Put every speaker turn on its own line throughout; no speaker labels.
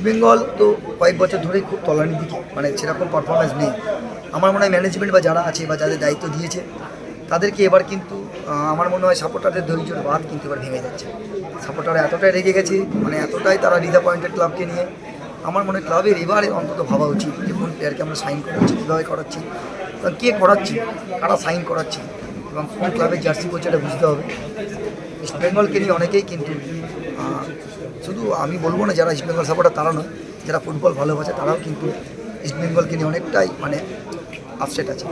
ইস্টবেঙ্গল তো কয়েক বছর ধরেই খুব তলানির দিকে মানে সেরকম পারফরমেন্স নেই। আমার মনে হয় ম্যানেজমেন্ট বা যারা আছে বা যাদের দায়িত্ব দিয়েছে, তাদেরকে এবার কিন্তু আমার মনে হয় সাপোর্টারদের ধৈর্যের বাদ কিন্তু এবার ভেঙে যাচ্ছে। সাপোর্টাররা এতটাই রেগে গেছে মানে এতটাই তারা ডিসঅ্যাপয়েন্টেড ক্লাবকে নিয়ে। আমার মনে হয় ক্লাবের এবারে অন্তত ভাবা উচিত যে কোন প্লেয়ারকে আমরা সাইন করাচ্ছি কীভাবে করাচ্ছি, এবং কে করাচ্ছি, কারা সাইন করাচ্ছি, এবং কোন ক্লাবের জার্সি কোচ এটা বুঝতে হবে। ইস্ট বেঙ্গলকে নিয়ে অনেকেই কিন্তু আমি বলব না যারা ইস্ট বেঙ্গল সাপোর্টার তারা নয়, যারা ফুটবল ভালোবাসে তারাও কিন্তু ইস্ট বেঙ্গলকে নিয়ে অনেকটাই মানে আপসেট আছে।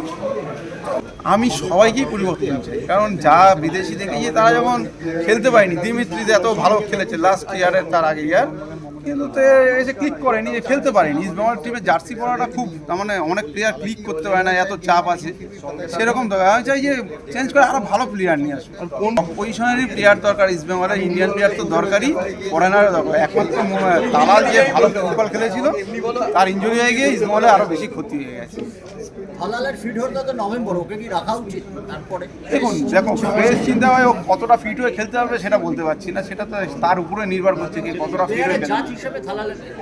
আমি সবাইকেই পরিবর্তন চাই, কারণ যা বিদেশি গিয়ে তারা যখন খেলতে পারেনি দিমিত্রিতে এত ভালো খেলেছে লাস্ট ইয়ারের তার আগে ইয়ার কিন্তু তো এসে ক্লিক করেনি যে খেলতে পারেনি। ইস্ট বেঙ্গল টিমের জার্সি পরাটা খুব তার মানে অনেক প্লেয়ার ক্লিক করতে পারে না এত চাপ আছে। সেরকম দরকার আমি চাই যে চেঞ্জ করে আরও ভালো প্লেয়ার নিয়ে আসব কোন পজিশনেরই প্লেয়ার দরকার ইস্ট বেঙ্গলের ইন্ডিয়ান প্লেয়ার তো দরকারই। ফরেনারের দরকার। একমাত্র দালাল যে ভালো ফুটবল খেলেছিল। তার ইঞ্জুরি হয়ে গিয়ে ইস্ট বেঙ্গলে আরও বেশি ক্ষতি হয়ে গেছে। দেখুন দেখো বেশ চিন্তা হয় ও কতটা ফিট হয়ে খেলতে পারবে সেটা বলতে পারছি না। সেটা তো তার উপরে নির্ভর করছে কি কতটা ফিট হয়ে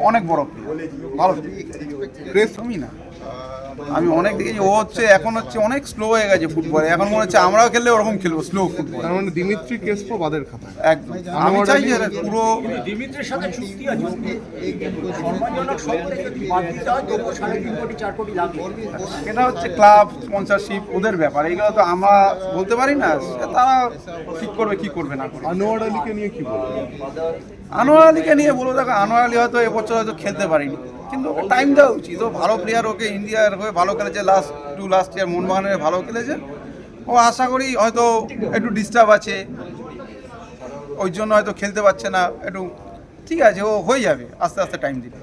অনেক বড় ভালো আমি না আমি অনেক দেখেছি ও হচ্ছে এখন হচ্ছে অনেক স্লো হয়ে গেছে ফুটবলে এখন মনে হচ্ছে আমরাও খেললে ওরকম খেলব স্লো ফুটবল
তার মানে দিমিত্রি কেসপো বাদের খাতায়
একদম। আমি চাই যে পুরো
দিমিত্রের সাথে চুক্তি আছে সম্মানজনক শর্তে যদি বাদ দিতে হয় তবুও সাড়ে তিন কোটি চার কোটি লাগবে।
এটা হচ্ছে ক্লাব স্পন্সরশিপ ওদের ব্যাপার। এগুলো তো আমরা বলতে পারি না সে তারা ঠিক করবে কি করবে না
আনোয়ার আলীকে নিয়ে কি বলব?
আনোয়ার আলীকে নিয়ে বলব দেখো আনোয়ার আলী হয়তো এবছর হয়তো খেলতে পারিনি। কিন্তু ওকে টাইম দেওয়া উচিত। ও ভালো প্লেয়ার ওকে ইন্ডিয়ার হয়ে ভালো খেলেছে লাস্ট টু লাস্ট ইয়ার মোহনবাগানের ভালো খেলেছে। ও আশা করি হয়তো একটু ডিস্টার্ব আছে ওই জন্য হয়তো খেলতে পারছে না একটু ঠিক আছে ও হয়ে যাবে আস্তে আস্তে টাইম দিবে।